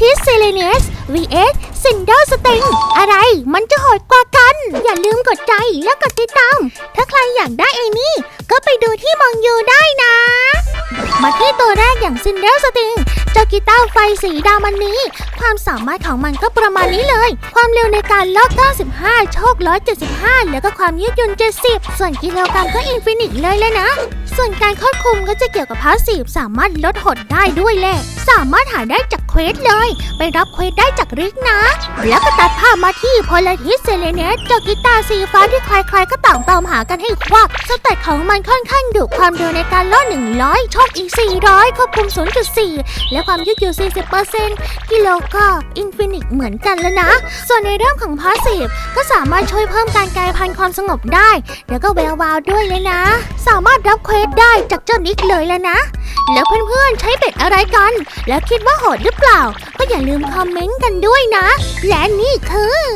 ทิสเซเลเนส vs ซินเดอร์สติง อะไรมันจะโหดกว่ากัน อย่าลืมกดใจและกดติดตาม ถ้าใครอยากได้ไอ้นี่ ก็ไปดูที่มองยูได้นะ มาที่ตัวแรกอย่างซินเดอร์สติงเจ้ากีตาร์ไฟสีดำอันนี้ ความสามารถของมันก็ประมาณนี้เลย ความเร็วในการลอก 95 โชค 175 แล้วก็ความยืดหยุ่น 70 ส่วนกิโลกรัมก็อินฟินิตเลยเลยนะ ส่วนการควบคุมก็จะเกี่ยวกับพาสซีฟสามารถลดหดได้ด้วยแหละ สามารถหาได้จากเควสเลย ไปรับเควสได้จากริกนะ แล้วก็ตัดภาพมาที่พลทิสเซเลเนสเจ้ากีตาร์สีฟ้าที่ใครๆก็ต่างตามหากันให้ควักสเตตของมันค่อนข้างดุความเร็วในการล่อ100โชคอีก 400 ควบคุม 0.4 และความยืดหยุ่น40%กิโลก็อินฟินิตเหมือนกันแล้วนะ ส่วนในเรื่องของพาสซีฟก็สามารถช่วยเพิ่มการกลายพันธุ์ความสงบได้ แล้วก็แวววาวด้วยเลยนะ สามารถรับเควสได้จากเจ้านิกเลยแล้วนะ แล้วเพื่อนๆใช้เป็ดอะไรกัน แล้วคิดว่าโหดหรือเปล่า ก็อย่าลืมคอมเมนต์กันด้วยนะ และนี่คือ